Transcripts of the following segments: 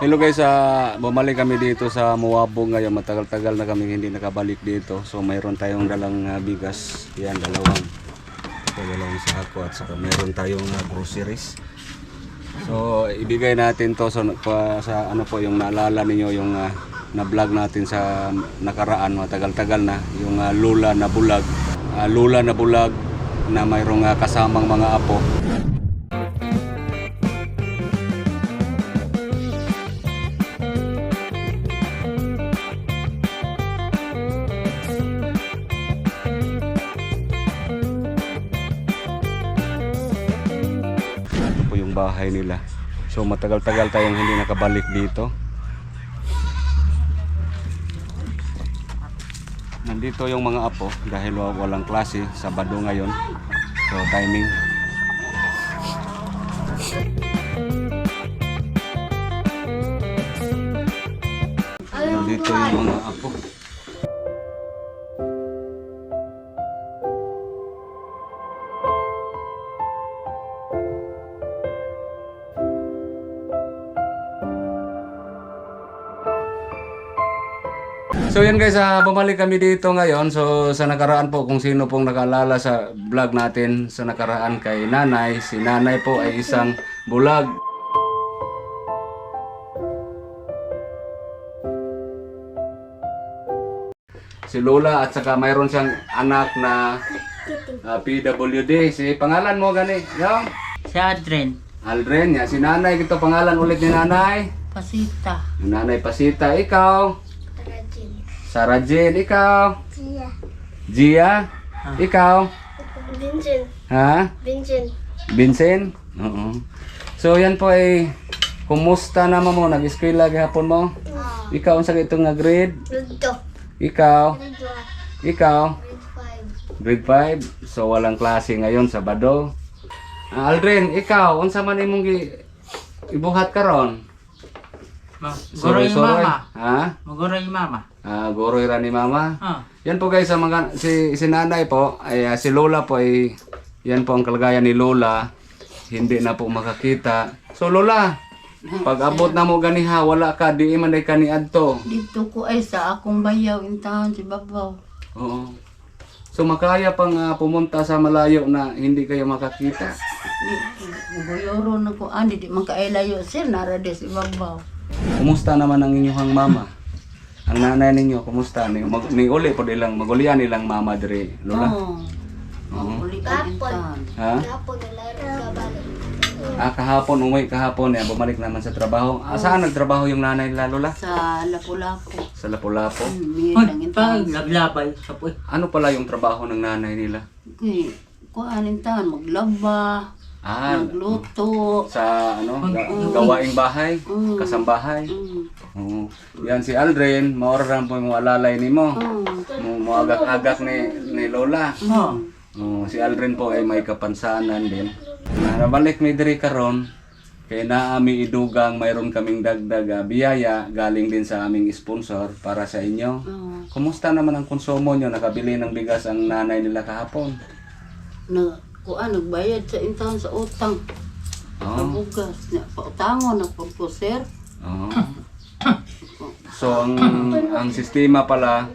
Hello guys, ah, bumalik kami dito sa Muwabo ngayon. Matagal-tagal na kami hindi nakabalik dito. So mayroon tayong dalang ah, bigas. Yan, dalawang. Ito, dalawang sako at saka mayroon tayong ah, groceries. So ibigay natin to so, pa, sa ano po yung naalala ninyo yung ah, na-vlog natin sa nakaraan matagal-tagal na yung ah, lula na bulag. Ah, lula na bulag na mayroong ah, kasamang mga apo. Bahay nila. So matagal-tagal tayong hindi nakabalik dito. Nandito yung mga apo dahil wa- walang klase, Sabado ngayon. So timing. Nandito yung mga apo. So yan guys, ah, bumalik kami dito ngayon. So sa nakaraan po, kung sino pong nakaalala sa vlog natin sa nakaraan kay Nanay, si Nanay po ay isang bulag. Si Lola at saka mayroon siyang anak na ah, PWD. Si pangalan mo gani? Yung? Si Adren, Aldrin, ya. Si Nanay, ito pangalan ulit ni Nanay. Pasita, Nanay Pasita, ikaw. Sarah Jane, ikaw. Tia. Gia, ikaw. Vincent. Ha? Vincent. Vincent? Oo. So yan po ay kumusta naman mo? Nag-eskwela gahapon mo? Ikaw ang sakit itong nga grade? Ludo. Ikaw? Ludo. Ikaw? Grade Grade 5? So walang klase ngayon, Sabado. Ah, Aldrin, ikaw, unsa man imong gi ibuhat karon? Ma, guro yung mama. Ha? Maguro yung mama. Ah, goroy ra ni mama. Ah, Yan po guys, ang mga, si, si nanay po, ay, ah, si Lola po ay, yan po ang kalagayan ni Lola. Hindi na po makakita. So Lola, pag abot na mo ganiha, wala ka, di man ay kani adto. Dito ko ay sa akong bayaw intahan si Babaw. Oo. So makaya pang ah, pumunta sa malayo na hindi kayo makakita. Buyoro na ko ani di man kailayo sir nara de si Babaw. Kumusta naman ang inyong mama? Ang nanay ninyo, kumusta? Ni, mag, ni uli po nilang, magulian nilang mama dire, Lola. Oo. Oh. Uli ka intahan. Ha? Kapon na laro ka balik. Ah, kahapon, umuwi kahapon, eh, bumalik naman sa trabaho. Ah, saan nagtrabaho yung nanay nila, Lola? Sa Lapu-Lapu. Sa Lapu-Lapu. May Hoy, lang pag intahan. naglabay sa puy. Ano pala yung trabaho ng nanay nila? Kuy, kuan intahan maglaba, Ah, magluto. sa ano, ga- gawaing bahay, Mm. kasambahay. Mm. Oo. Yan si Aldrin, maoran po mo alalay ni mo. Mm. Mo moagak-agak ni ni Lola. Oh, Oo, si Aldrin po ay may kapansanan din. Na nabalik mi diri karon kay naami idugang mayroon kaming dagdag ah, biyaya galing din sa aming sponsor para sa inyo. Oo. Kumusta naman ang konsumo nyo? Nakabili ng bigas ang nanay nila kahapon. Na kuan nagbayad sa intahan sa utang. Sa Oo. bugas. Na pautangon na pagko sir. Oo. So ang ang sistema pala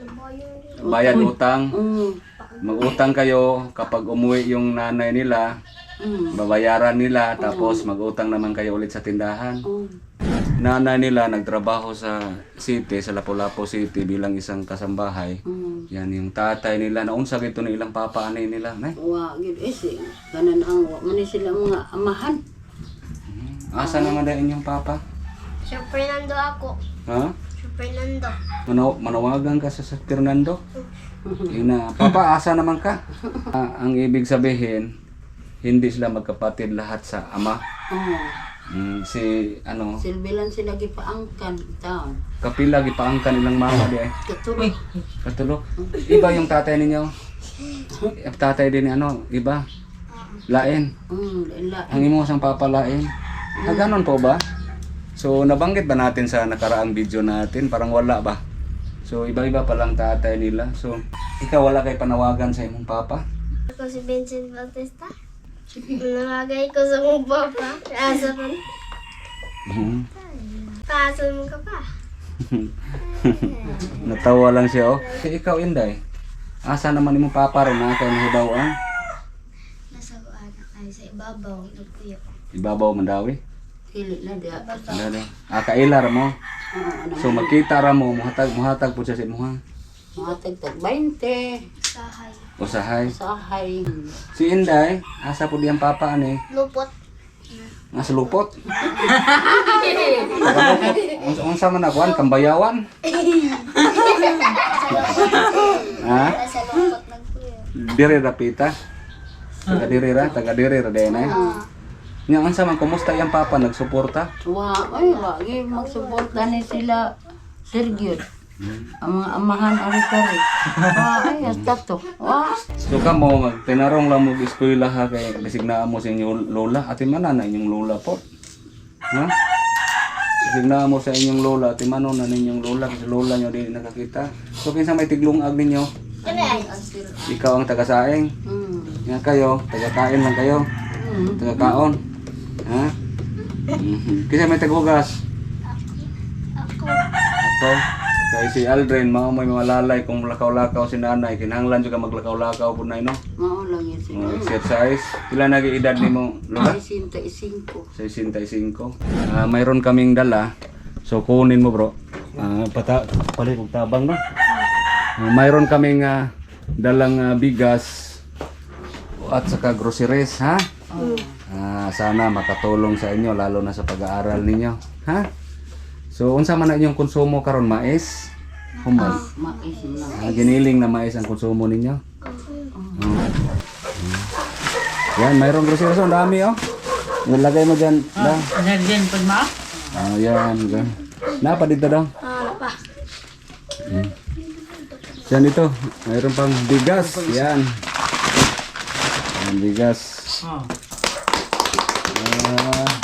bayad utang. Mm. Mag-utang kayo kapag umuwi yung nanay nila, Mm. babayaran nila tapos mag-utang naman kayo ulit sa tindahan. Mm. Nanay nila nagtrabaho sa city, sa Lapu-Lapu City bilang isang kasambahay. Mm. Yan yung tatay nila. Naunsa gito ni ilang papa anay nila, nay. Wa gid eh si kanan ang wa man ni sila mga amahan. Asa naman dahil inyong papa? Sir Fernando ako. Ha? Sir Fernando. Manaw manawagan ka sa Sir Fernando? Yun na. Papa, asa naman ka? Ah, ang ibig sabihin, hindi sila magkapatid lahat sa ama. Oh, Mm, si, ano, silbilan sila gipaangkan taon. kapila, gipaangkan nilang mama di ay. Katuloy. Katulo. Iba yung tatay ninyo. Yung tatay din, ano, iba. Lain. Mm, ila. Ang imo sang papa lain. Ah, ganon po ba? So, nabanggit ba natin sa nakaraang video natin? Parang wala ba? So, iba-iba palang tatay nila. So, ikaw wala kay panawagan sa imong papa? Ako si Vincent Bautista. Nalagay ko sa mong papa. Asa pa. Mhm. Pa, Inaasal mo ka pa. Natawa lang siya, oh. Si ikaw, Inday. Asa naman imong papa ron na kay mahibawaan? Nasa ano, ay sa ibabaw, nagkuyo. Ibabaw mandawi. Dili na. Ano na? Ah, kailar mo. Ano. So magkita ra mo, muhatag muhatag po siya sa imuha. Mga tagtag 20. Sahay. Usahay. Sahay. Si Inday, asa po diyang papa ani? Lupot. Nga sa lupot. Unsa man akuan kambayawan? ha? Dire ra pita. Taga dire ra, taga dire ra din ay. Nya unsa man kumusta yang papa nagsuporta? Wa, ay, wagi magsuporta ni sila Sergio. Ang mga amahan ari-kari. Wa, ay, hasta to. Wa, So ka mo magtinarong lang mo eskwela ha kay designaan mo sa inyong lola. Ati man na inyong lola po. Ha? Designaan mo sa inyong lola. Ati man na ninyong lola kasi lola nyo di nakakita. So kinsa may tiglungag ninyo? Ikaw ang taga-saing. hmm. Nga kayo, taga-kain lang kayo. Hmm. Taga-kaon. Ha? Mhm. Kinsa may tagugas? Ako. Ako. Kay si Aldrin, mao may malalay kung lakaw-lakaw si nanay. Kinahanglan juga maglakaw-lakaw po na no? Mao lang yun Mga sila. exercise. Pila na edad ni mo, Lola? Ay, sinta isingko. 65. Ah, mayroon kaming dala. So kunin mo, bro. Ah, pata palit og tabang no. Ah, mayroon kaming ah, dalang ah, bigas at saka groceries, ha? Ah, sana makatulong sa inyo lalo na sa pag-aaral ninyo, ha? So unsa man na inyong konsumo karon mais? Humbal. Mais na. Ah, giniling na mais ang konsumo ninyo. Oh. Yan, mayroong groceries. Ang dami, oh. Nilagay mo dyan. Da. Nagyan pag ma? Oh, yan. gan. Napa dito daw. Ah, pa. Yan dito. Mayroon pang bigas. Yan. Yan, bigas. Oh. Ah,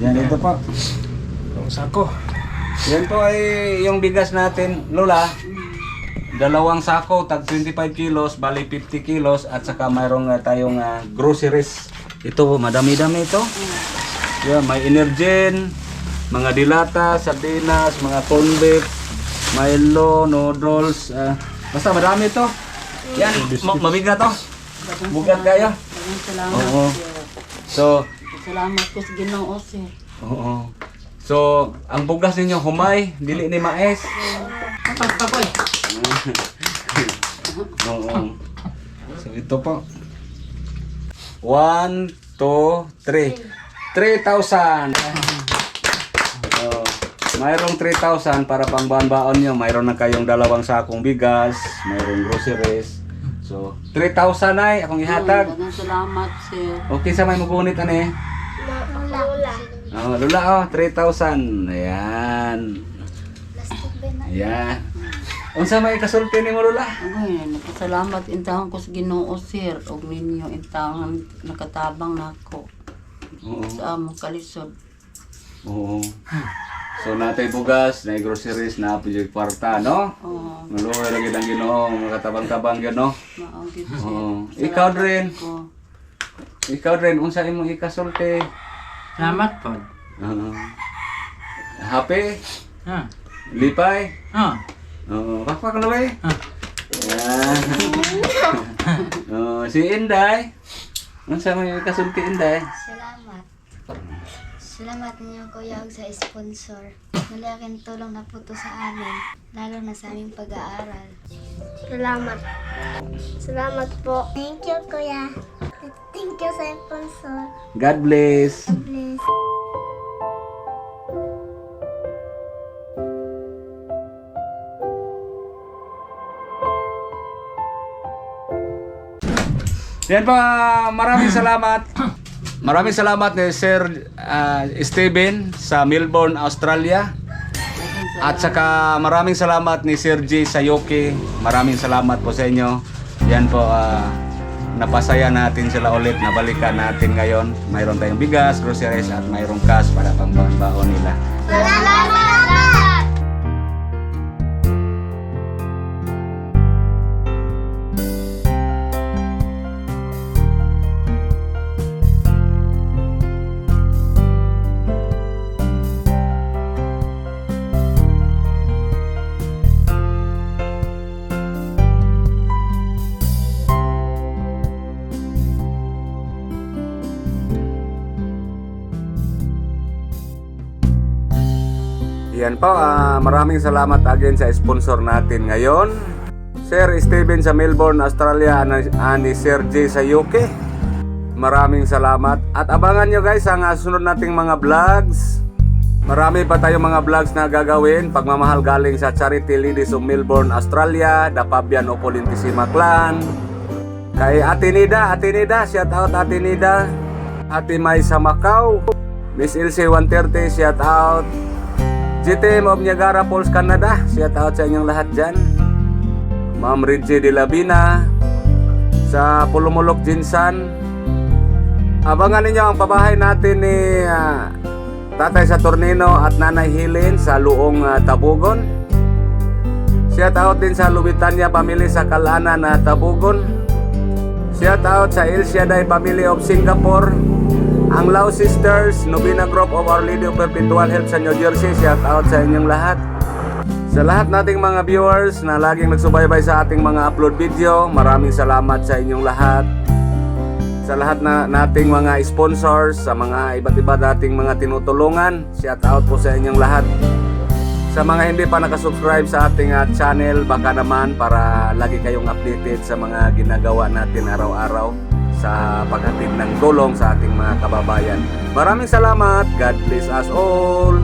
yan dito po. Sako. Yan po ay yung bigas natin, Lola. Dalawang sako, tag 25 kilos, bali 50 kilos, at saka mayroong ah, tayong ah, groceries. Ito, madami-dami ito. Yan, may Energen, mga dilata, sardinas, mga corn beef, Milo, noodles, ah, basta madami ito. Yan, ma- mabigat to. Bugat kaya. Maraming salamat. Oo. So, Salamat ko sa Ginoo sir. oo. So, ang bugas ninyo humay, dili ni maes. Kapag pakoy. Oo. So ito po. 1, 2, 3. 3,000. Oh, mayroong 3,000 para pang baon nyo. Mayroon na kayong dalawang sakong bigas, mayroong groceries. So, 3,000 ay akong ihatag. Salamat sir. Okay sa may mugunit ani. Lula. Oh, lula oh, 3,000. Ayan. Plastic ba na? Ayan. Unsa may kasulti ni mo lula? Ay, nakasalamat intahan ko sa Ginoo sir. Og ninyo intahan nakatabang nako Oo. sa among kalisod. Oo. So natay bugas, na groceries, na apil yung kwarta, no? Oh, Maluhay lagi ng ginoo, mga katabang-tabang yun, no? maugit sir. Oo. Ikaw rin, Ko. Ikaw rin, unsa imong ikasulti? Salamat po. Oo. happy? Ha. Lipay? Oh. Oo. Pakpak na ba eh? Ah. Yan. Oo. Si Inday? Unsa imong ikasulti, Inday? Salamat. Salamat ninyo kuya og sa sponsor. Malaking tulong na po to sa amin, lalo na sa aming pag-aaral. Salamat. Salamat po. Thank you kuya. Thank you sa sponsor. God bless. Please. Yan pa, maraming salamat. Maraming salamat ni Sir ah, Steven sa Melbourne, Australia. At saka maraming salamat ni Sir G sa Yoki. Maraming salamat po sa inyo. Yan po, ah, napasaya natin sila ulit. Nabalikan natin ngayon. Mayroon tayong bigas, groceries at mayroong cash para pang baon nila. Salamat! Yan po, ah, maraming salamat again sa sponsor natin ngayon. Sir Steven sa Melbourne, Australia, ani, ani Sir J sa UK. Maraming salamat. At abangan nyo guys ang ah, sunod nating mga vlogs. Marami pa tayong mga vlogs na gagawin. Pagmamahal galing sa Charity Ladies of Melbourne, Australia, The Fabian Opolintissima Clan. Kay Ate Nida, Ate Nida, shout out Ate Nida. Ate May sa Macau. Miss Ilse 130, shout out. GTM of Niagara Falls, Canada. Shout out sa inyong lahat dyan. Ma'am Reggie De Labina sa Pulumulok Jinsan. Abangan ninyo ang pabahay natin ni ah, Tatay Saturnino at Nanay Hilin sa Luong ah, Tabugon. Shout out din sa Lubitania Family sa Kalana na Tabugon. Shout out sa El Shaddai Family of Singapore. Ang Lao Sisters, Novena Group of Our Lady of Perpetual Help sa New Jersey. Shout out sa inyong lahat. Sa lahat nating mga viewers na laging nagsubaybay sa ating mga upload video, maraming salamat sa inyong lahat. Sa lahat na nating mga sponsors, sa mga iba't iba dating mga tinutulungan, shout out po sa inyong lahat. Sa mga hindi pa nakasubscribe sa ating ah, channel, baka naman para lagi kayong updated sa mga ginagawa natin araw-araw sa paghatid ng tulong sa ating mga kababayan. Maraming salamat. God bless us all.